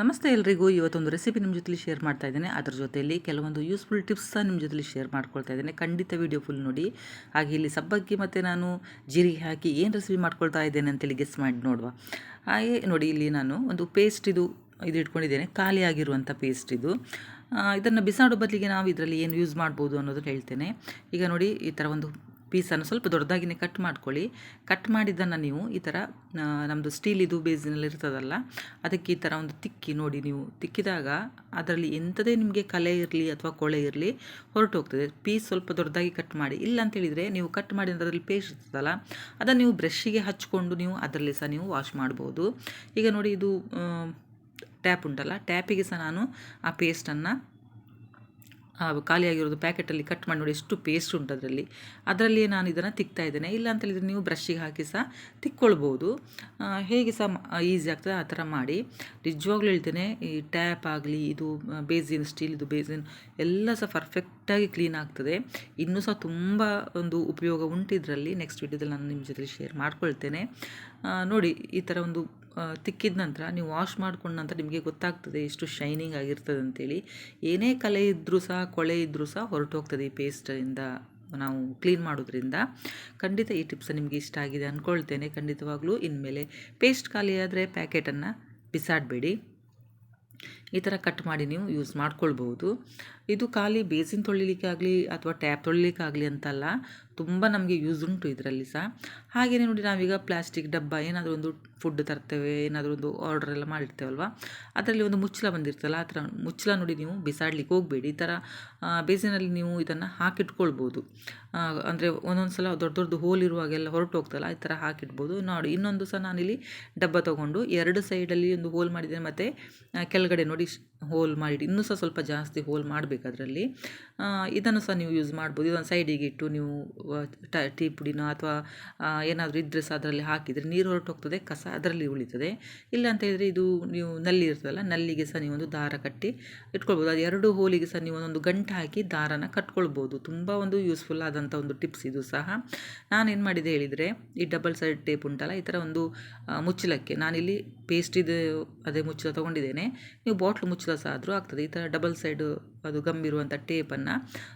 ನಮಸ್ತೆ ಎಲ್ರಿಗೂ. ಇವತ್ತೊಂದು ರೆಸಿಪಿ ನಿಮ್ಮ ಜೊತೆಲಿ ಶೇರ್ ಮಾಡ್ತಾ ಇದ್ದೇನೆ. ಅದ್ರ ಜೊತೆಯಲ್ಲಿ ಕೆಲವೊಂದು ಯೂಸ್ಫುಲ್ ಟಿಪ್ಸ್ ಸಹ ನಿಮ್ಮ ಜೊತೆಲಿ ಶೇರ್ ಮಾಡ್ಕೊಳ್ತಾ ಇದ್ದೇನೆ. ಖಂಡಿತ ವೀಡಿಯೋ ಫುಲ್ ನೋಡಿ. ಹಾಗೆ ಇಲ್ಲಿ ಸಬ್ಬಕ್ಕಿ ಮತ್ತು ನಾನು ಜೀರಿಗೆ ಹಾಕಿ ಏನು ರೆಸಿಪಿ ಮಾಡ್ಕೊಳ್ತಾ ಇದ್ದೇನೆ ಅಂತೇಳಿ ಗೆಸ್ ಮಾಡಿ ನೋಡುವ. ಹಾಗೆ ನೋಡಿ, ಇಲ್ಲಿ ನಾನು ಒಂದು ಪೇಸ್ಟ್ ಇದು ಇದು ಇಟ್ಕೊಂಡಿದ್ದೇನೆ. ಖಾಲಿಯಾಗಿರುವಂಥ ಪೇಸ್ಟ್ ಇದು. ಇದನ್ನು ಬಿಸಾಡೋ ಬದಲಿಗೆ ನಾವು ಇದರಲ್ಲಿ ಏನು ಯೂಸ್ ಮಾಡ್ಬೋದು ಅನ್ನೋದನ್ನು ಹೇಳ್ತೇನೆ. ಈಗ ನೋಡಿ, ಈ ಥರ ಒಂದು ಪೀಸನ್ನು ಸ್ವಲ್ಪ ದೊಡ್ಡದಾಗಿನೇ ಕಟ್ ಮಾಡ್ಕೊಳ್ಳಿ. ಕಟ್ ಮಾಡಿದ್ದನ್ನು ನೀವು ಈ ಥರ ನಮ್ಮದು ಸ್ಟೀಲ್ ಇದು ಬೇಸಿನಲ್ಲಿ ಇರ್ತದಲ್ಲ, ಅದಕ್ಕೆ ಈ ಥರ ಒಂದು ತಿಕ್ಕಿ ನೋಡಿ ನೀವು. ತಿಕ್ಕಿದಾಗ ಅದರಲ್ಲಿ ಎಂಥದೇ ನಿಮಗೆ ಕಲೆ ಇರಲಿ ಅಥವಾ ಕೊಳೆ ಇರಲಿ ಹೊರಟು ಹೋಗ್ತದೆ ಪೀಸ್ ಸ್ವಲ್ಪ ದೊಡ್ಡದಾಗಿ ಕಟ್ ಮಾಡಿ ಇಲ್ಲ ಅಂತೇಳಿದರೆ ನೀವು ಕಟ್ ಮಾಡಿ ಅದರಲ್ಲಿ ಪೇಸ್ಟ್ ಇರ್ತದಲ್ಲ, ಅದನ್ನು ನೀವು ಬ್ರಷ್ಷಿಗೆ ಹಚ್ಕೊಂಡು ನೀವು ಅದರಲ್ಲಿ ಸಹ ನೀವು ವಾಶ್ ಮಾಡ್ಬೋದು. ಈಗ ನೋಡಿ ಇದು ಟ್ಯಾಪ್ ಉಂಟಲ್ಲ, ಟ್ಯಾಪಿಗೆ ಸಹ ನಾನು ಆ ಪೇಸ್ಟನ್ನು ಖಾಲಿಯಾಗಿರೋದು ಪ್ಯಾಕೆಟಲ್ಲಿ ಕಟ್ ಮಾಡಿ ನೋಡಿ ಎಷ್ಟು ಪೇಸ್ಟ್ ಉಂಟು ಅದರಲ್ಲಿ. ಅದರಲ್ಲಿಯೇ ನಾನು ಇದನ್ನು ತಿಕ್ತಾ ಇದ್ದೇನೆ. ಇಲ್ಲ ಅಂತೇಳಿದರೆ ನೀವು ಬ್ರಷ್ಷಿಗೆ ಹಾಕಿ ಸಹ ತಿಕ್ಕೊಳ್ಬೋದು. ಹೇಗೆ ಸಹ ಈಸಿ ಆಗ್ತದೆ ಆ ಥರ ಮಾಡಿ. ನಿಜವಾಗ್ಲೂ ಹೇಳ್ತೇನೆ, ಈ ಟ್ಯಾಪ್ ಆಗಲಿ, ಇದು ಬೇಸಿನ್ ಸ್ಟೀಲ್ ಇದು ಬೇಸಿನ್ ಎಲ್ಲ ಸಹ ಪರ್ಫೆಕ್ಟಾಗಿ ಕ್ಲೀನ್ ಆಗ್ತದೆ. ಇನ್ನೂ ಸಹ ತುಂಬ ಒಂದು ಉಪಯೋಗ ಉಂಟು ಇದರಲ್ಲಿ. ನೆಕ್ಸ್ಟ್ ವಿಡಿಯೋದಲ್ಲಿ ನಾನು ನಿಮ್ಮ ಜೊತೆ ಶೇರ್ ಮಾಡ್ಕೊಳ್ತೇನೆ. ನೋಡಿ, ಈ ಥರ ಒಂದು ತಿಕ್ಕಿದ ನಂತರ ನೀವು ವಾಶ್ ಮಾಡ್ಕೊಂಡ ನಂತರ ನಿಮಗೆ ಗೊತ್ತಾಗ್ತದೆ ಎಷ್ಟು ಶೈನಿಂಗ್ ಆಗಿರ್ತದೆ ಅಂತೇಳಿ. ಏನೇ ಕಲೆ ಇದ್ದರೂ ಸಹ, ಕೊಳೆ ಇದ್ದರೂ ಸಹ ಹೊರಟೋಗ್ತದೆ ಈ ಪೇಸ್ಟಿಂದ ನಾವು ಕ್ಲೀನ್ ಮಾಡೋದ್ರಿಂದ. ಖಂಡಿತ ಈ ಟಿಪ್ಸ್ ನಿಮಗೆ ಇಷ್ಟ ಆಗಿದೆ ಅಂದ್ಕೊಳ್ತೇನೆ ಖಂಡಿತವಾಗ್ಲೂ ಇನ್ಮೇಲೆ ಪೇಸ್ಟ್ ಖಾಲಿಯಾದರೆ ಪ್ಯಾಕೆಟನ್ನು ಬಿಸಾಡಬೇಡಿ. ಈ ಥರ ಕಟ್ ಮಾಡಿ ನೀವು ಯೂಸ್ ಮಾಡ್ಕೊಳ್ಬೋದು ಇದು ಖಾಲಿ ಬೇಸಿನ್ ತೊಳಿಲಿಕ್ಕಾಗಲಿ ಅಥವಾ ಟ್ಯಾಪ್ ತೊಳಿಲಿಕ್ಕಾಗಲಿ ಅಂತಲ್ಲ, ತುಂಬ ನಮಗೆ ಯೂಸ್ ಉಂಟು ಇದರಲ್ಲಿ ಸಹ. ಹಾಗೆಯೇ ನೋಡಿ ನಾವೀಗ ಪ್ಲಾಸ್ಟಿಕ್ ಡಬ್ಬ, ಏನಾದರೂ ಒಂದು ಫುಡ್ ತರ್ತೇವೆ, ಏನಾದರೂ ಒಂದು ಆರ್ಡರ್ ಎಲ್ಲ ಮಾಡಿರ್ತೇವಲ್ವ? ಅದರಲ್ಲಿ ಒಂದು ಮುಚ್ಚಳ ಬಂದಿರ್ತಲ್ಲ, ಆ ಥರ ಮುಚ್ಚಳ ನೋಡಿ ನೀವು ಬಿಸಾಡ್ಲಿಕ್ಕೆ ಹೋಗಬೇಡಿ. ಈ ಥರ ಬೇಸಿನಲ್ಲಿ ನೀವು ಇದನ್ನು ಹಾಕಿಟ್ಕೊಳ್ಬೋದು ಅಂದರೆ ಒಂದೊಂದು ಸಲ ದೊಡ್ಡ ದೊಡ್ಡ ಹೋಲ್ ಇರುವಾಗೆಲ್ಲ ಹೊರಟು ಹೋಗ್ತಲ್ಲ, ಈ ಥರ ಹಾಕಿಡ್ಬೋದು ನೋಡಿ, ಇನ್ನೊಂದು ಸಹ ನಾನಿಲ್ಲಿ ಡಬ್ಬ ತೊಗೊಂಡು ಎರಡು ಸೈಡಲ್ಲಿ ಒಂದು ಹೋಲ್ ಮಾಡಿದ್ದೇನೆ, ಮತ್ತು ಕೆಳಗಡೆ ನೋಡಿ. Mauricio. ಹೋಲ್ ಮಾಡಿ ಇನ್ನೂ ಸಹ ಸ್ವಲ್ಪ ಜಾಸ್ತಿ ಹೋಲ್ ಮಾಡಬೇಕು ಅದರಲ್ಲಿ. ಇದನ್ನು ಸಹ ನೀವು ಯೂಸ್ ಮಾಡ್ಬೋದು. ಇದೊಂದು ಸೈಡಿಗೆ ಇಟ್ಟು ನೀವು ಟ ಪುಡಿನೋ ಅಥವಾ ಏನಾದರೂ ಇದ್ದರೆ ಸಹ ಅದರಲ್ಲಿ ಹಾಕಿದರೆ ನೀರು ಹೊರಟು ಹೋಗ್ತದೆ, ಕಸ ಅದರಲ್ಲಿ ಉಳಿತದೆ. ಇಲ್ಲ ಅಂತ ಹೇಳಿದರೆ ಇದು ನೀವು ನಲ್ಲಿ ಇರ್ತದಲ್ಲ, ನಲ್ಲಿಗೆ ಸಹ ನೀವು ಒಂದು ದಾರ ಕಟ್ಟಿ ಇಟ್ಕೊಳ್ಬೋದು. ಅದು ಎರಡು ಹೋಲಿಗೆ ಸಹ ನೀವು ಒಂದೊಂದು ಗಂಟು ಹಾಕಿ ದಾರನ ಕಟ್ಕೊಳ್ಬೋದು. ತುಂಬ ಒಂದು ಯೂಸ್ಫುಲ್ ಆದಂಥ ಒಂದು ಟಿಪ್ಸ್ ಇದು ಸಹ. ನಾನೇನು ಮಾಡಿದೆ ಹೇಳಿದರೆ, ಈ ಡಬಲ್ ಸೈಡ್ ಟೇಪ್ ಉಂಟಲ್ಲ, ಈ ಥರ ಒಂದು ಮುಚ್ಚಲಕ್ಕೆ ನಾನಿಲ್ಲಿ ಪೇಸ್ಟ್ ಇದು, ಅದೇ ಮುಚ್ಚಲ ತೊಗೊಂಡಿದ್ದೇನೆ. ನೀವು ಬಾಟ್ಲು ಮುಚ್ಚಲ ಸಹ ಆದರೂ ಆಗ್ತದೆ. ಈ ಥರ ಡಬಲ್ ಸೈಡು ಅದು ಗಮ್ ಇರುವಂಥ ಟೇಪನ್ನು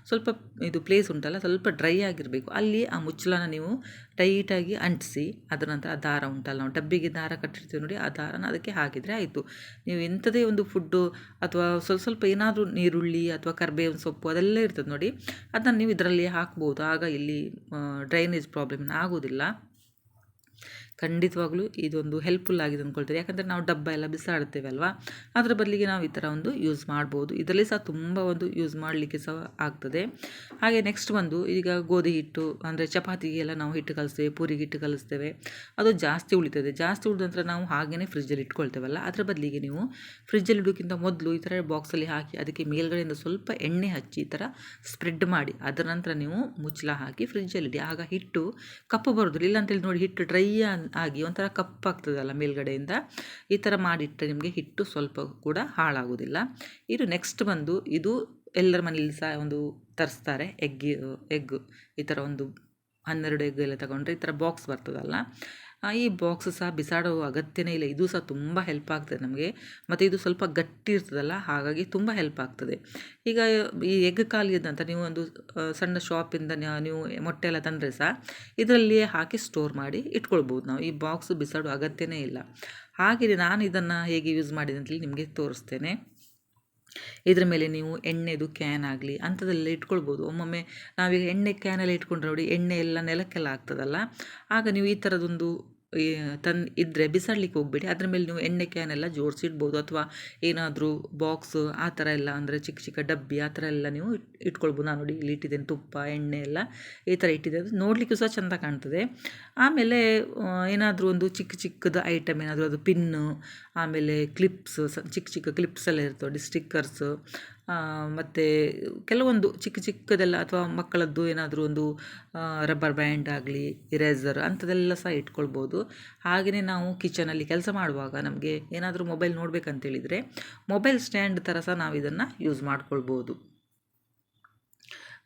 ಸ್ವಲ್ಪ ಇದು ಪ್ಲೇಸ್ ಉಂಟಲ್ಲ, ಸ್ವಲ್ಪ ಡ್ರೈ ಆಗಿರಬೇಕು. ಅಲ್ಲಿ ಆ ಮುಚ್ಚಳನ ನೀವು ಟೈಟಾಗಿ ಅಂಟಿಸಿ, ಅದರ ನಂತರ ಆ ದಾರ ಉಂಟಲ್ಲ ನಾವು ಡಬ್ಬಿಗೆ ದಾರ ಕಟ್ಟಿರ್ತೀವಿ ನೋಡಿ, ಆ ದಾರನ ಅದಕ್ಕೆ ಹಾಕಿದರೆ ಆಯಿತು. ನೀವು ಎಂಥದೇ ಒಂದು ಫುಡ್ಡು ಅಥವಾ ಸ್ವಲ್ಪ ಸ್ವಲ್ಪ ಏನಾದರೂ ನೀರುಳ್ಳಿ ಅಥವಾ ಕರ್ಬೇವಿನ ಸೊಪ್ಪು ಅದೆಲ್ಲ ಇರ್ತದೆ ನೋಡಿ, ಅದನ್ನು ನೀವು ಇದರಲ್ಲಿ ಹಾಕ್ಬೋದು. ಆಗ ಇಲ್ಲಿ ಡ್ರೈನೇಜ್ ಪ್ರಾಬ್ಲಮ್ ಆಗೋದಿಲ್ಲ. ಖಂಡಿತವಾಗ್ಲೂ ಇದೊಂದು ಹೆಲ್ಪ್ಫುಲ್ ಆಗಿದೆ ಅಂದ್ಕೊಳ್ತೀರಿ ಯಾಕಂದರೆ ನಾವು ಡಬ್ಬ ಎಲ್ಲ ಬಿಸಾಡ್ತೇವೆ ಅಲ್ವಾ? ಅದರ ಬದಲಿಗೆ ನಾವು ಈ ಥರ ಒಂದು ಯೂಸ್ ಮಾಡ್ಬೋದು. ಇದರಲ್ಲಿ ಸಹ ತುಂಬ ಒಂದು ಯೂಸ್ ಮಾಡಲಿಕ್ಕೆ ಸಹ ಆಗ್ತದೆ. ಹಾಗೆ ನೆಕ್ಸ್ಟ್ ಒಂದು ಈಗ ಗೋಧಿ ಹಿಟ್ಟು, ಅಂದರೆ ಚಪಾತಿಗೆಲ್ಲ ನಾವು ಹಿಟ್ಟು ಕಲಿಸ್ತೇವೆ, ಪೂರಿಗೆ ಹಿಟ್ಟು ಕಲಿಸ್ತೇವೆ. ಅದು ಜಾಸ್ತಿ ಉಳಿತದೆ. ಜಾಸ್ತಿ ಉಳಿದ ನಂತರ ನಾವು ಹಾಗೆಯೇ ಫ್ರಿಜ್ಜಲ್ಲಿ ಇಟ್ಕೊಳ್ತೇವಲ್ಲ? ಅದರ ಬದಲಿಗೆ ನೀವು ಫ್ರಿಜ್ಜಲ್ಲಿ ಇಡೋಕ್ಕಿಂತ ಮೊದಲು ಈ ಥರ ಬಾಕ್ಸಲ್ಲಿ ಹಾಕಿ ಅದಕ್ಕೆ ಮೇಲ್ಗಡೆಯಿಂದ ಸ್ವಲ್ಪ ಎಣ್ಣೆ ಹಚ್ಚಿ ಈ ಥರ ಸ್ಪ್ರೆಡ್ ಮಾಡಿ ಅದರ ನಂತರ ನೀವು ಮುಚ್ಚಲ ಹಾಕಿ ಫ್ರಿಜ್ಜಲ್ಲಿ ಇಡಿ. ಆಗ ಹಿಟ್ಟು ಕಪ್ಪು ಬರೋದಿಲ್ಲ. ಇಲ್ಲ ಅಂತೇಳಿ ನೋಡಿ ಹಿಟ್ಟು ಡ್ರೈ ಆಗಿ ಒಂಥರ ಕಪ್ಪಾಗ್ತದಲ್ಲ ಮೇಲ್ಗಡೆಯಿಂದ. ಈ ಥರ ಮಾಡಿಟ್ಟರೆ ನಿಮಗೆ ಹಿಟ್ಟು ಸ್ವಲ್ಪ ಕೂಡ ಹಾಳಾಗೋದಿಲ್ಲ ಇದು ನೆಕ್ಸ್ಟ್ ಬಂದು ಇದು ಎಲ್ಲರ ಮನೇಲಿ ಸಹ ಒಂದು ತರಿಸ್ತಾರೆ. ಎಗ್ ಎಗ್ ಈ ಥರ ಒಂದು ಹನ್ನೆರಡು ಎಗ್ ಎಲ್ಲ ತಗೊಂಡ್ರೆ ಈ ಥರ ಬಾಕ್ಸ್ ಬರ್ತದಲ್ಲ. ಈ ಬಾಕ್ಸ್ ಸಹ ಬಿಸಾಡೋ ಅಗತ್ಯನೇ ಇಲ್ಲ. ಇದು ಸಹ ತುಂಬ ಹೆಲ್ಪ್ ಆಗ್ತದೆ ನಮಗೆ. ಮತ್ತು ಇದು ಸ್ವಲ್ಪ ಗಟ್ಟಿ ಇರ್ತದಲ್ಲ, ಹಾಗಾಗಿ ತುಂಬ ಹೆಲ್ಪ್ ಆಗ್ತದೆ. ಈಗ ಈ ಎಗ್ ಖಾಲಿ ಇದ್ದಂತ ನೀವು ಒಂದು ಸಣ್ಣ ಶಾಪಿಂದ ನೀವು ಮೊಟ್ಟೆ ಎಲ್ಲ ತಂದರೆ ಸಹ ಇದರಲ್ಲಿಯೇ ಹಾಕಿ ಸ್ಟೋರ್ ಮಾಡಿ ಇಟ್ಕೊಳ್ಬೋದು ನಾವು. ಈ ಬಾಕ್ಸ್ ಬಿಸಾಡೋ ಅಗತ್ಯನೇ ಇಲ್ಲ. ಹಾಗೆಯೇ ನಾನು ಇದನ್ನು ಹೇಗೆ ಯೂಸ್ ಮಾಡಿದೆ ಅಂತೇಳಿ ನಿಮಗೆ ತೋರಿಸ್ತೇನೆ. ಇದ್ರ ಮೇಲೆ ನೀವು ಎಣ್ಣೆದು ಕ್ಯಾನ್ ಆಗಲಿ ಅಂಥದ್ದೆಲ್ಲ ಇಟ್ಕೊಳ್ಬೋದು. ಒಮ್ಮೊಮ್ಮೆ ನಾವೀಗ ಎಣ್ಣೆ ಕ್ಯಾನೆಲ್ಲ ಇಟ್ಕೊಂಡ್ರೆ ನೋಡಿ ಎಣ್ಣೆ ಎಲ್ಲ ನೆಲಕ್ಕೆಲ್ಲ ಆಗ್ತದಲ್ಲ. ಆಗ ನೀವು ಈ ಥರದೊಂದು ತನ್ ಇದ್ದರೆ ಬಿಸಾಡ್ಲಿಕ್ಕೆ ಹೋಗಬೇಡಿ. ಅದ್ರ ಮೇಲೆ ನೀವು ಎಣ್ಣೆ ಕ್ಯಾನೆಲ್ಲ ಜೋಡಿಸಿಡ್ಬೋದು. ಅಥವಾ ಏನಾದರೂ ಬಾಕ್ಸ್ ಆ ಥರ ಎಲ್ಲ ಅಂದರೆ ಚಿಕ್ಕ ಚಿಕ್ಕ ಡಬ್ಬಿ ಆ ಥರ ಎಲ್ಲ ನೀವು ಇಟ್ಕೊಳ್ಬೋದು. ನಾನು ನೋಡಿ ಇಲ್ಲಿ ಇಟ್ಟಿದ್ದೇನೆ ತುಪ್ಪ, ಎಣ್ಣೆ ಎಲ್ಲ ಈ ಥರ ಇಟ್ಟಿದೆ ಅದು ನೋಡಲಿಕ್ಕೂ ಸಹ ಚೆಂದ ಕಾಣ್ತದೆ. ಆಮೇಲೆ ಏನಾದರೂ ಒಂದು ಚಿಕ್ಕ ಚಿಕ್ಕದು ಐಟಮ್ ಏನಾದರೂ, ಅದು ಪಿನ್ನು ಆಮೇಲೆ ಕ್ಲಿಪ್ಸ್ ಚಿಕ್ಕ ಚಿಕ್ಕ ಕ್ಲಿಪ್ಸ್ ಎಲ್ಲ ಇರ್ತವೆ. ಸ್ಟಿಕ್ಕರ್ಸು ಮತ್ತು ಕೆಲವೊಂದು ಚಿಕ್ಕ ಚಿಕ್ಕದೆಲ್ಲ ಅಥವಾ ಮಕ್ಕಳದ್ದು ಏನಾದರೂ ಒಂದು ರಬ್ಬರ್ ಬ್ಯಾಂಡ್ ಆಗಲಿ ಇರೇಸರ್ ಅಂಥದ್ದೆಲ್ಲ ಸಹ ಇಟ್ಕೊಳ್ಬೋದು. ಹಾಗೆಯೇ ನಾವು ಕಿಚನಲ್ಲಿ ಕೆಲಸ ಮಾಡುವಾಗ ನಮಗೆ ಏನಾದರೂ ಮೊಬೈಲ್ ನೋಡಬೇಕಂತೇಳಿದರೆ ಮೊಬೈಲ್ ಸ್ಟ್ಯಾಂಡ್ ಥರ ಸಹ ನಾವು ಇದನ್ನು ಯೂಸ್ ಮಾಡ್ಕೊಳ್ಬೋದು.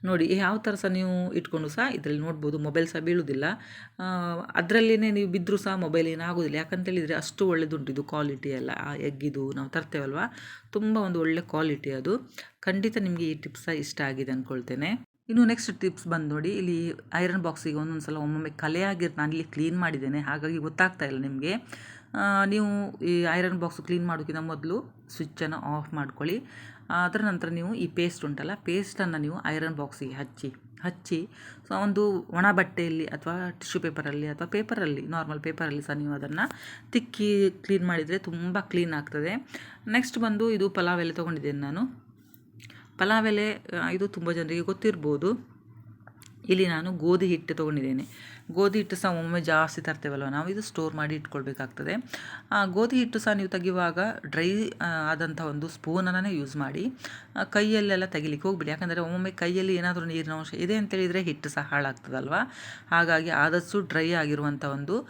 ನೋಡಿ ಯಾವ ಥರ ಸಹ ನೀವು ಇಟ್ಕೊಂಡು ಸಹ ಇದರಲ್ಲಿ ನೋಡ್ಬೋದು ಮೊಬೈಲ್ ಸಹ ಬೀಳುವುದಿಲ್ಲ. ಅದರಲ್ಲೇ ನೀವು ಬಿದ್ದರೂ ಸಹ ಮೊಬೈಲ್ ಏನಾಗೋದಿಲ್ಲ ಯಾಕಂತೇಳಿದರೆ ಅಷ್ಟು ಒಳ್ಳೆಯದುಂಟು ಇದು ಕ್ವಾಲಿಟಿ ಎಲ್ಲ. ಆ, ಎಗ್ಗಿದು ನಾವು ತರ್ತೇವಲ್ವ? ತುಂಬ ಒಂದು ಒಳ್ಳೆ ಕ್ವಾಲಿಟಿ ಅದು. ಖಂಡಿತ ನಿಮಗೆ ಈ ಟಿಪ್ಸ್ ಸಹ ಇಷ್ಟ ಆಗಿದೆ ಅಂದ್ಕೊಳ್ತೇನೆ ಇನ್ನು ನೆಕ್ಸ್ಟ್ ಟಿಪ್ಸ್ ಬಂದು ನೋಡಿ, ಇಲ್ಲಿ ಐರನ್ ಬಾಕ್ಸಿಗೆ ಒಂದೊಂದು ಸಲ ಒಮ್ಮೊಮ್ಮೆ ಕಲೆ ಆಗಿರ್ತ ನಾನು ಇಲ್ಲಿ ಕ್ಲೀನ್ ಮಾಡಿದ್ದೇನೆ. ಹಾಗಾಗಿ ಗೊತ್ತಾಗ್ತಾ ಇಲ್ಲ ನಿಮಗೆ. ನೀವು ಈ ಐರನ್ ಬಾಕ್ಸ್ ಕ್ಲೀನ್ ಮಾಡೋಕ್ಕಿಂತ ಮೊದಲು ಸ್ವಿಚ್ಚನ್ನು ಆಫ್ ಮಾಡ್ಕೊಳ್ಳಿ. ಅದರ ನಂತರ ನೀವು ಈ ಪೇಸ್ಟ್ ಉಂಟಲ್ಲ ಪೇಸ್ಟನ್ನು ನೀವು ಐರನ್ ಬಾಕ್ಸಿಗೆ ಹಚ್ಚಿ ಹಚ್ಚಿ ಸೊ ಒಂದು ಒಣ ಬಟ್ಟೆಯಲ್ಲಿ ಅಥವಾ ಟಿಶ್ಯೂ ಪೇಪರಲ್ಲಿ ಅಥವಾ ಪೇಪರಲ್ಲಿ ನಾರ್ಮಲ್ ಪೇಪರಲ್ಲಿ ಸಹ ನೀವು ಅದನ್ನು ತಿಕ್ಕಿ ಕ್ಲೀನ್ ಮಾಡಿದರೆ ತುಂಬ ಕ್ಲೀನ್ ಆಗ್ತದೆ. ನೆಕ್ಸ್ಟ್ ಬಂದು ಇದು ಪಲಾವ್ ಎಲೆ ತೊಗೊಂಡಿದ್ದೇನೆ ನಾನು. ಪಲಾವ್ ಎಲೆ ಇದು ತುಂಬ ಜನರಿಗೆ ಗೊತ್ತಿರ್ಬೋದು. ಇಲ್ಲಿ ನಾನು ಗೋಧಿ ಹಿಟ್ಟು ತೊಗೊಂಡಿದ್ದೇನೆ. ಗೋಧಿ ಹಿಟ್ಟು ಸಹ ಒಮ್ಮೆ ಜಾಸ್ತಿ ತರ್ತೇವಲ್ವ? ನಾವು ಇದು ಸ್ಟೋರ್ ಮಾಡಿ ಇಟ್ಕೊಳ್ಬೇಕಾಗ್ತದೆ. ಆ ಗೋಧಿ ಹಿಟ್ಟು ಸಹ ನೀವು ತೆಗೆಯುವಾಗ ಡ್ರೈ ಆದಂಥ ಒಂದು ಸ್ಪೂನನ್ನೇ ಯೂಸ್ ಮಾಡಿ ಕೈಯಲ್ಲೆಲ್ಲ ತೆಗಿಲಿಕ್ಕೆ ಹೋಗ್ಬಿಡಿ. ಯಾಕಂದರೆ ಒಮ್ಮೊಮ್ಮೆ ಕೈಯಲ್ಲಿ ಏನಾದರೂ ನೀರಿನ ಅಂಶ ಇದೆ ಅಂತೇಳಿದರೆ ಹಿಟ್ಟು ಸಹ ಹಾಳಾಗ್ತದಲ್ವ? ಹಾಗಾಗಿ ಆದಷ್ಟು ಡ್ರೈ ಆಗಿರುವಂಥ ಒಂದು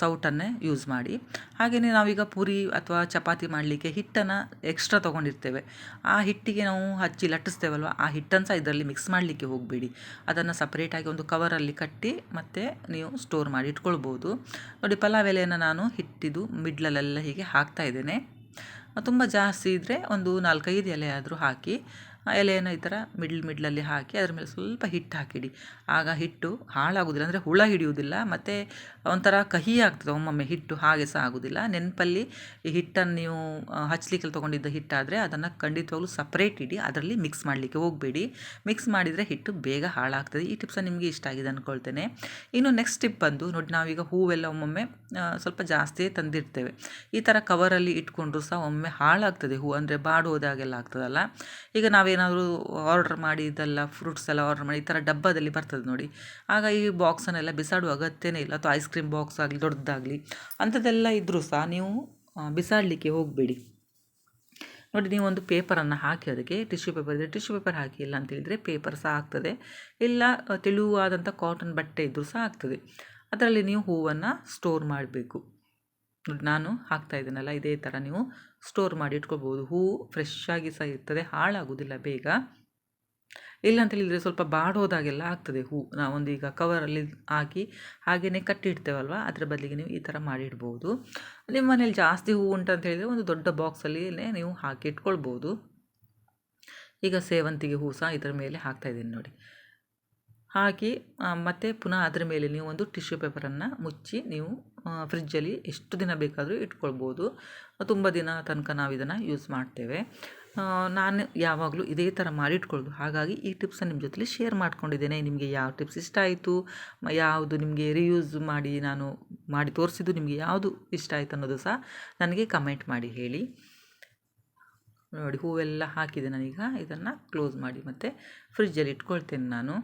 ಸೌಟನ್ನೇ ಯೂಸ್ ಮಾಡಿ. ಹಾಗೆಯೇ ನಾವೀಗ ಪೂರಿ ಅಥವಾ ಚಪಾತಿ ಮಾಡಲಿಕ್ಕೆ ಹಿಟ್ಟನ್ನು ಎಕ್ಸ್ಟ್ರಾ ತೊಗೊಂಡಿರ್ತೇವೆ. ಆ ಹಿಟ್ಟಿಗೆ ನಾವು ಹಚ್ಚಿ ಲಟ್ಟಿಸ್ತೇವಲ್ವ? ಆ ಹಿಟ್ಟನ್ನು ಸಹ ಇದರಲ್ಲಿ ಮಿಕ್ಸ್ ಮಾಡಲಿಕ್ಕೆ ಹೋಗಬೇಡಿ. ಅದನ್ನು ಸಪ್ರೇಟಾಗಿ ಒಂದು ಕವರಲ್ಲಿ ಕಟ್ಟಿ ಮತ್ತು ನೀವು ಸ್ಟೋರ್ ಮಾಡಿ ಇಟ್ಕೊಳ್ಬೋದು. ನೋಡಿ, ಪಲಾವ್ ಎಲೆಯನ್ನು ನಾನು ಹಿಟ್ಟಿದು ಮಿಡ್ಲಲ್ಲೆಲ್ಲ ಹೀಗೆ ಹಾಕ್ತಾ ಇದ್ದೇನೆ. ತುಂಬ ಜಾಸ್ತಿ ಇದ್ದರೆ ಒಂದು ನಾಲ್ಕೈದು ಎಲೆ ಆದರೂ ಹಾಕಿ ಎಲೆಯನ್ನು ಈ ಥರ ಮಿಡ್ಲ್ ಮಿಡ್ಲಲ್ಲಿ ಹಾಕಿ ಅದ್ರ ಮೇಲೆ ಸ್ವಲ್ಪ ಹಿಟ್ಟು ಹಾಕಿಡಿ. ಆಗ ಹಿಟ್ಟು ಹಾಳಾಗೋದಿಲ್ಲ, ಅಂದರೆ ಹುಳ ಹಿಡಿಯುವುದಿಲ್ಲ, ಮತ್ತು ಒಂಥರ ಕಹಿ ಆಗ್ತದೆ ಒಮ್ಮೊಮ್ಮೆ ಹಿಟ್ಟು, ಹಾಗೆ ಸಹ ಆಗೋದಿಲ್ಲ. ನೆನಪಲ್ಲಿ ಈ ಹಿಟ್ಟನ್ನು ನೀವು ಹಚ್ಚಲಿಕ್ಕೆ ತೊಗೊಂಡಿದ್ದ ಹಿಟ್ಟಾದರೆ ಅದನ್ನು ಖಂಡಿತವಾಗ್ಲೂ ಸಪ್ರೇಟ್ ಇಡಿ, ಅದರಲ್ಲಿ ಮಿಕ್ಸ್ ಮಾಡಲಿಕ್ಕೆ ಹೋಗಬೇಡಿ. ಮಿಕ್ಸ್ ಮಾಡಿದರೆ ಹಿಟ್ಟು ಬೇಗ ಹಾಳಾಗ್ತದೆ. ಈ ಟಿಪ್ಸ ನಿಮಗೆ ಇಷ್ಟ ಆಗಿದೆ ಅಂದ್ಕೊಳ್ತೇನೆ ಇನ್ನು ನೆಕ್ಸ್ಟ್ ಟಿಪ್ ಬಂದು, ನೋಡಿ ನಾವೀಗ ಹೂವೆಲ್ಲ ಒಮ್ಮೊಮ್ಮೆ ಸ್ವಲ್ಪ ಜಾಸ್ತಿಯೇ ತಂದಿರ್ತೇವೆ. ಈ ಥರ ಕವರಲ್ಲಿ ಇಟ್ಕೊಂಡ್ರು ಸಹ ಒಮ್ಮೆ ಹಾಳಾಗ್ತದೆ ಹೂ ಅಂದರೆ ಬಾಡೋದಾಗೆಲ್ಲ ಆಗ್ತದಲ್ಲ. ಈಗ ನಾವೇನಾದರೂ ಆರ್ಡ್ರ್ ಮಾಡಿ, ಇದೆಲ್ಲ ಫ್ರೂಟ್ಸ್ ಎಲ್ಲ ಆರ್ಡ್ರ್ ಮಾಡಿ, ಈ ಥರ ಡಬ್ಬದಲ್ಲಿ ಬರ್ತದೆ ನೋಡಿ. ಆಗ ಈ ಬಾಕ್ಸನ್ನೆಲ್ಲ ಬಿಸಾಡುವ ಅಗತ್ಯನೇ ಇಲ್ಲ. ಅಥವಾ ಐಸ್ ಕ್ರೀಮ್ ಬಾಕ್ಸ್ ಆಗಲಿ, ದೊಡ್ಡದಾಗಲಿ, ಅಂಥದ್ದೆಲ್ಲ ಇದ್ದರೂ ಸಹ ನೀವು ಬಿಸಾಡಲಿಕ್ಕೆ ಹೋಗಬೇಡಿ. ನೋಡಿ, ನೀವು ಒಂದು ಪೇಪರನ್ನು ಹಾಕಿ, ಅದಕ್ಕೆ ಟಿಶ್ಯೂ ಪೇಪರ್ ಇದ್ದರೆ ಟಿಶ್ಯೂ ಪೇಪರ್ ಹಾಕಿ ಇಲ್ಲ ಅಂತ ಹೇಳಿದರೆ ಪೇಪರ್ ಸಹ ಆಗ್ತದೆ. ಇಲ್ಲ, ತೆಳುವಾದಂಥ ಕಾಟನ್ ಬಟ್ಟೆ ಇದ್ದರೂ ಸಹ ಆಗ್ತದೆ. ಅದರಲ್ಲಿ ನೀವು ಹೂವನ್ನು ಸ್ಟೋರ್ ಮಾಡಬೇಕು. ನಾನು ಹಾಕ್ತಾ ಇದ್ದೀನಲ್ಲ, ಇದೇ ಥರ ನೀವು ಸ್ಟೋರ್ ಮಾಡಿ ಇಟ್ಕೋಬೋದು. ಹೂವು ಫ್ರೆಶ್ ಆಗಿ ಸಹ ಇರ್ತದೆ, ಹಾಳಾಗೋದಿಲ್ಲ ಬೇಗ. ಇಲ್ಲ ಅಂತ ಹೇಳಿದರೆ ಸ್ವಲ್ಪ ಬಾಡೋದಾಗೆಲ್ಲ ಆಗ್ತದೆ ಹೂ. ನಾವೊಂದು ಈಗ ಕವರಲ್ಲಿ ಹಾಕಿ ಹಾಗೆಯೇ ಕಟ್ಟಿಡ್ತೇವಲ್ವ ಅದರ ಬದಲಿಗೆ ನೀವು ಈ ಥರ ಮಾಡಿಡ್ಬೋದು ನಿಮ್ಮ ಮನೇಲಿ ಜಾಸ್ತಿ ಹೂ ಉಂಟು ಅಂತ ಹೇಳಿದರೆ ಒಂದು ದೊಡ್ಡ ಬಾಕ್ಸಲ್ಲಿ ನೀವು ಹಾಕಿ ಇಟ್ಕೊಳ್ಬೋದು. ಈಗ ಸೇವಂತಿಗೆ ಹೂ ಸಹ ಇದರ ಮೇಲೆ ಹಾಕ್ತಾಯಿದ್ದೀನಿ ನೋಡಿ. ಹಾಕಿ ಮತ್ತು ಪುನಃ ಅದರ ಮೇಲೆ ನೀವು ಒಂದು ಟಿಶ್ಯೂ ಪೇಪರನ್ನು ಮುಚ್ಚಿ ನೀವು ಫ್ರಿಜ್ಜಲ್ಲಿ ಎಷ್ಟು ದಿನ ಬೇಕಾದರೂ ಇಟ್ಕೊಳ್ಬೋದು. ತುಂಬ ದಿನ ತನಕ ನಾವು ಇದನ್ನು ಯೂಸ್ ಮಾಡ್ತೇವೆ. ನಾನು ಯಾವಾಗಲೂ ಇದೇ ಥರ ಮಾಡಿ ಇಟ್ಕೊಳ್ಳೋದು. ಹಾಗಾಗಿ ಈ ಟಿಪ್ಸನ್ನು ನಿಮ್ಮ ಜೊತೆಲಿ ಶೇರ್ ಮಾಡ್ಕೊಂಡಿದ್ದೇನೆ. ನಿಮಗೆ ಯಾವ ಟಿಪ್ಸ್ ಇಷ್ಟ ಆಯಿತು, ಯಾವುದು ನಿಮಗೆ ರಿಯೂಸ್ ಮಾಡಿ ನಾನು ಮಾಡಿ ತೋರಿಸಿದ್ದು ನಿಮಗೆ ಯಾವುದು ಇಷ್ಟ ಆಯಿತು ಅನ್ನೋದು ಸಹ ನನಗೆ ಕಮೆಂಟ್ ಮಾಡಿ ಹೇಳಿ. ನೋಡಿ, ಹೂವೆಲ್ಲ ಹಾಕಿದೆ ನಾನೀಗ. ಇದನ್ನು ಕ್ಲೋಸ್ ಮಾಡಿ ಮತ್ತು ಫ್ರಿಜ್ಜಲ್ಲಿ ಇಟ್ಕೊಳ್ತೇನೆ ನಾನು.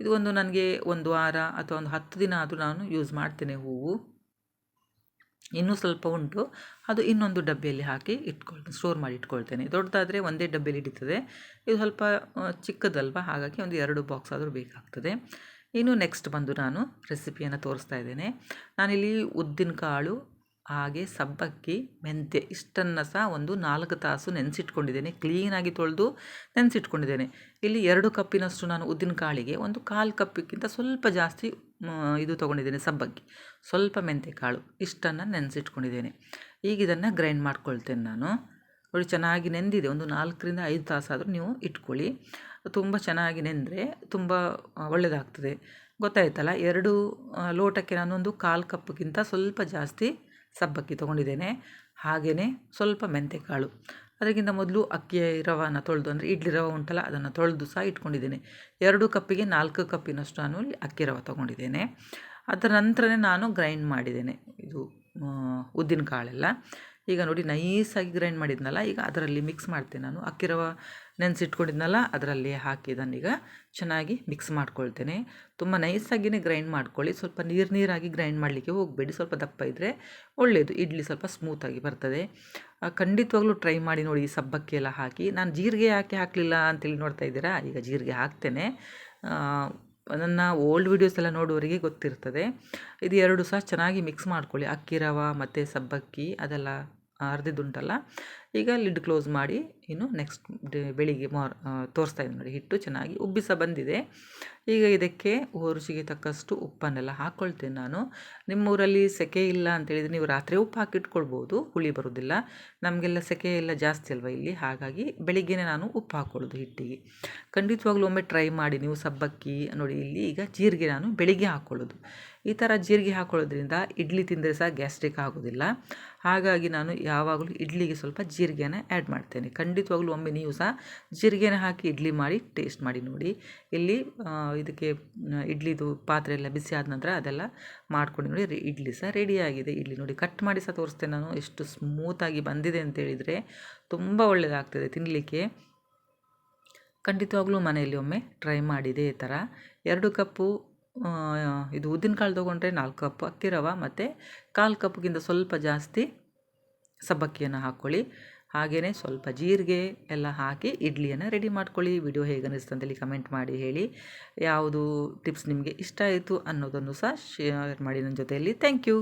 ಇದು ಒಂದು ನನಗೆ ಒಂದು ವಾರ ಅಥವಾ ಒಂದು ಹತ್ತು ದಿನ ಆದರೂ ನಾನು ಯೂಸ್ ಮಾಡ್ತೇನೆ ಹೂವು. ಇನ್ನೂ ಸ್ವಲ್ಪ ಉಂಟು. ಅದು ಇನ್ನೊಂದು ಡಬ್ಬಿಯಲ್ಲಿ ಹಾಕಿ ಇಟ್ಕೊಳ್ತೇನೆ ಸ್ಟೋರ್ ಮಾಡಿ ಇಟ್ಕೊಳ್ತೇನೆ. ದೊಡ್ಡದಾದರೆ ಒಂದೇ ಡಬ್ಬಿಯಲ್ಲಿ ಹಿಡಿತದೆ. ಇದು ಸ್ವಲ್ಪ ಚಿಕ್ಕದಲ್ವ? ಹಾಗಾಗಿ ಒಂದು ಎರಡು ಬಾಕ್ಸ್ ಆದರೂ ಬೇಕಾಗ್ತದೆ. ಇನ್ನು ನೆಕ್ಸ್ಟ್ ಬಂದು ನಾನು ರೆಸಿಪಿಯನ್ನು ತೋರಿಸ್ತಾ ಇದ್ದೇನೆ. ನಾನಿಲ್ಲಿ ಉದ್ದಿನ ಕಾಳು ಹಾಗೆ ಸಬ್ಬಕ್ಕಿ, ಮೆಂತ್ಯ ಇಷ್ಟನ್ನು ಸಹ ಒಂದು ನಾಲ್ಕು ತಾಸು ನೆನೆಸಿಟ್ಕೊಂಡಿದ್ದೇನೆ. ಕ್ಲೀನಾಗಿ ತೊಳೆದು ನೆನೆಸಿಟ್ಕೊಂಡಿದ್ದೇನೆ. ಇಲ್ಲಿ ಎರಡು ಕಪ್ಪಿನಷ್ಟು ನಾನು ಉದ್ದಿನ ಕಾಳಿಗೆ ಒಂದು ಕಾಲು ಕಪ್ಪಿಗಿಂತ ಸ್ವಲ್ಪ ಜಾಸ್ತಿ ಇದು ತೊಗೊಂಡಿದ್ದೇನೆ ಸಬ್ಬಕ್ಕಿ. ಸ್ವಲ್ಪ ಮೆಂತ್ಯ ಕಾಳು ಇಷ್ಟನ್ನು ನೆನೆಸಿಟ್ಕೊಂಡಿದ್ದೇನೆ. ಈಗ ಇದನ್ನು ಗ್ರೈಂಡ್ ಮಾಡ್ಕೊಳ್ತೇನೆ ನಾನು. ನೋಡಿ, ಚೆನ್ನಾಗಿ ನೆಂದಿದೆ. ಒಂದು ನಾಲ್ಕರಿಂದ ಐದು ತಾಸಾದರೂ ನೀವು ಇಟ್ಕೊಳ್ಳಿ. ತುಂಬ ಚೆನ್ನಾಗಿ ನೆಂದರೆ ತುಂಬ ಒಳ್ಳೆಯದಾಗ್ತದೆ ಗೊತ್ತಾಯ್ತಲ್ಲ? ಎರಡು ಲೋಟಕ್ಕೆ ನಾನೊಂದು ಕಾಲು ಕಪ್ಪಿಗಿಂತ ಸ್ವಲ್ಪ ಜಾಸ್ತಿ ಸಬ್ಬಕ್ಕಿ ತೊಗೊಂಡಿದ್ದೇನೆ. ಹಾಗೆಯೇ ಸ್ವಲ್ಪ ಮೆಂತೆಕಾಳು. ಅದಕ್ಕಿಂತ ಮೊದಲು ಅಕ್ಕಿಯ ರವಾನ ತೊಳೆದು, ಅಂದರೆ ಇಡ್ಲಿ ರವೆ ಉಂಟಲ್ಲ, ಅದನ್ನು ತೊಳೆದು ಸಹ ಇಟ್ಕೊಂಡಿದ್ದೇನೆ. ಎರಡು ಕಪ್ಪಿಗೆ ನಾಲ್ಕು ಕಪ್ಪಿನಷ್ಟು ನಾನು ಅಕ್ಕಿ ರವ ತೊಗೊಂಡಿದ್ದೇನೆ. ಅದರ ನಂತರನೇ ನಾನು ಗ್ರೈಂಡ್ ಮಾಡಿದ್ದೇನೆ. ಇದು ಉದ್ದಿನ ಕಾಳೆಲ್ಲ ಈಗ ನೋಡಿ ನೈಸಾಗಿ ಗ್ರೈಂಡ್ ಮಾಡಿದ್ನಲ್ಲ, ಈಗ ಅದರಲ್ಲಿ ಮಿಕ್ಸ್ ಮಾಡ್ತೇನೆ ನಾನು ಅಕ್ಕಿ ರವೆ. ನೆನೆಸಿಟ್ಕೊಂಡಿದ್ನಲ್ಲ ಅದರಲ್ಲಿ ಹಾಕಿ ಇದನ್ನೀಗ ಚೆನ್ನಾಗಿ ಮಿಕ್ಸ್ ಮಾಡ್ಕೊಳ್ತೇನೆ. ತುಂಬ ನೈಸಾಗಿಯೇ ಗ್ರೈಂಡ್ ಮಾಡ್ಕೊಳ್ಳಿ. ಸ್ವಲ್ಪ ನೀರು ನೀರಾಗಿ ಗ್ರೈಂಡ್ ಮಾಡಲಿಕ್ಕೆ ಹೋಗಬೇಡಿ. ಸ್ವಲ್ಪ ದಪ್ಪ ಇದ್ದರೆ ಒಳ್ಳೆಯದು ಇಡ್ಲಿ ಸ್ವಲ್ಪ ಸ್ಮೂತಾಗಿ ಬರ್ತದೆ. ಖಂಡಿತವಾಗ್ಲೂ ಟ್ರೈ ಮಾಡಿ ನೋಡಿ ಈ ಸಬ್ಬಕ್ಕಿ ಎಲ್ಲ ಹಾಕಿ. ನಾನು ಜೀರಿಗೆ ಯಾಕೆ ಹಾಕಲಿಲ್ಲ ಅಂತೇಳಿ ನೋಡ್ತಾ ಇದ್ದೀರಾ? ಈಗ ಜೀರಿಗೆ ಹಾಕ್ತೇನೆ. ನನ್ನ ಓಲ್ಡ್ ವೀಡಿಯೋಸ್ ಎಲ್ಲ ನೋಡುವವರಿಗೆ ಗೊತ್ತಿರ್ತದೆ. ಇದು ಎರಡು ಸಹ ಚೆನ್ನಾಗಿ ಮಿಕ್ಸ್ ಮಾಡ್ಕೊಳ್ಳಿ. ಅಕ್ಕಿ ರವ ಮತ್ತು ಸಬ್ಬಕ್ಕಿ ಅದೆಲ್ಲ ಅರ್ದಿದ್ದುಂಟಲ್ಲ ಈಗ ಲಿಡ್ ಕ್ಲೋಸ್ ಮಾಡಿ ಇನ್ನು ನೆಕ್ಸ್ಟ್ ಬೆಳಿಗ್ಗೆ ಮಾರ್ ತೋರಿಸ್ತಾ ಇದ್ದೀನಿ ನೋಡಿ ಹಿಟ್ಟು ಚೆನ್ನಾಗಿ ಉಬ್ಬಿಸ ಬಂದಿದೆ. ಈಗ ಇದಕ್ಕೆ ರುಚಿಗೆ ತಕ್ಕಷ್ಟು ಉಪ್ಪನ್ನೆಲ್ಲ ಹಾಕ್ಕೊಳ್ತೇನೆ ನಾನು. ನಿಮ್ಮೂರಲ್ಲಿ ಸೆಕೆ ಇಲ್ಲ ಅಂತೇಳಿದರೆ ನೀವು ರಾತ್ರಿ ಉಪ್ಪು ಹಾಕಿಟ್ಕೊಳ್ಬೋದು, ಹುಳಿ ಬರೋದಿಲ್ಲ. ನಮಗೆಲ್ಲ ಸೆಕೆ ಎಲ್ಲ ಜಾಸ್ತಿ ಅಲ್ವಾ ಇಲ್ಲಿ? ಹಾಗಾಗಿ ಬೆಳಿಗ್ಗೆನೇ ನಾನು ಉಪ್ಪು ಹಾಕ್ಕೊಳ್ಳೋದು ಹಿಟ್ಟಿಗೆ. ಖಂಡಿತವಾಗ್ಲೂ ಒಮ್ಮೆ ಟ್ರೈ ಮಾಡಿ ನೀವು ಸಬ್ಬಕ್ಕಿ ನೋಡಿ ಇಲ್ಲಿ ಈಗ ಜೀರಿಗೆ ನಾನು ಬೆಳಿಗ್ಗೆ ಹಾಕ್ಕೊಳ್ಳೋದು ಈ ಥರ ಜೀರಿಗೆ ಹಾಕೊಳ್ಳೋದ್ರಿಂದ ಇಡ್ಲಿ ತಿಂದರೆ ಸಹ ಗ್ಯಾಸ್ಟ್ರಿಕ್ ಆಗೋದಿಲ್ಲ. ಹಾಗಾಗಿ ನಾನು ಯಾವಾಗಲೂ ಇಡ್ಲಿಗೆ ಸ್ವಲ್ಪ ಜೀರಿಗೆನ ಆ್ಯಡ್ ಮಾಡ್ತೇನೆ. ಖಂಡಿತವಾಗ್ಲೂ ಒಮ್ಮೆ ನೀವು ಸಹ ಜೀರಿಗೆನ ಹಾಕಿ ಇಡ್ಲಿ ಮಾಡಿ ಟೇಸ್ಟ್ ಮಾಡಿ ನೋಡಿ. ಇಲ್ಲಿ ಇದಕ್ಕೆ ಇಡ್ಲಿದು ಪಾತ್ರೆ ಎಲ್ಲ ಬಿಸಿ ಆದ ನಂತರ ಅದೆಲ್ಲ ಮಾಡ್ಕೊಂಡು ನೋಡಿ ಇಡ್ಲಿ ಸಹ ರೆಡಿಯಾಗಿದೆ ಇಡ್ಲಿ ನೋಡಿ ಕಟ್ ಮಾಡಿ ಸಹ ತೋರಿಸ್ತೇನೆ ನಾನು. ಎಷ್ಟು ಸ್ಮೂತಾಗಿ ಬಂದಿದೆ ಅಂತೇಳಿದರೆ ತುಂಬ ಒಳ್ಳೆಯದಾಗ್ತದೆ ತಿನ್ನಲಿಕ್ಕೆ ಖಂಡಿತವಾಗ್ಲೂ ಮನೆಯಲ್ಲಿ ಒಮ್ಮೆ ಟ್ರೈ ಮಾಡಿದೆ ಈ ಥರ. ಎರಡು ಕಪ್ಪು ಇದು ಉದ್ದಿನಕಾಳು ತೊಗೊಂಡ್ರೆ ನಾಲ್ಕು ಕಪ್ ಅಕ್ಕಿ ರವೆ ಮತ್ತು ಕಾಲು ಕಪ್ಗಿಂತ ಸ್ವಲ್ಪ ಜಾಸ್ತಿ ಸಬ್ಬಕ್ಕಿಯನ್ನು ಹಾಕ್ಕೊಳ್ಳಿ. ಹಾಗೆಯೇ ಸ್ವಲ್ಪ ಜೀರಿಗೆ ಎಲ್ಲ ಹಾಕಿ ಇಡ್ಲಿಯನ್ನು ರೆಡಿ ಮಾಡ್ಕೊಳ್ಳಿ. ವಿಡಿಯೋ ಹೇಗೆ ಅನ್ನಿಸ್ತು ಅಂತೇಳಿ ಕಮೆಂಟ್ ಮಾಡಿ ಹೇಳಿ. ಯಾವುದು ಟಿಪ್ಸ್ ನಿಮಗೆ ಇಷ್ಟ ಆಯಿತು ಅನ್ನೋದನ್ನು ಸಹ ಶೇರ್ ಮಾಡಿ ನನ್ನ ಜೊತೆಯಲ್ಲಿ. Thank you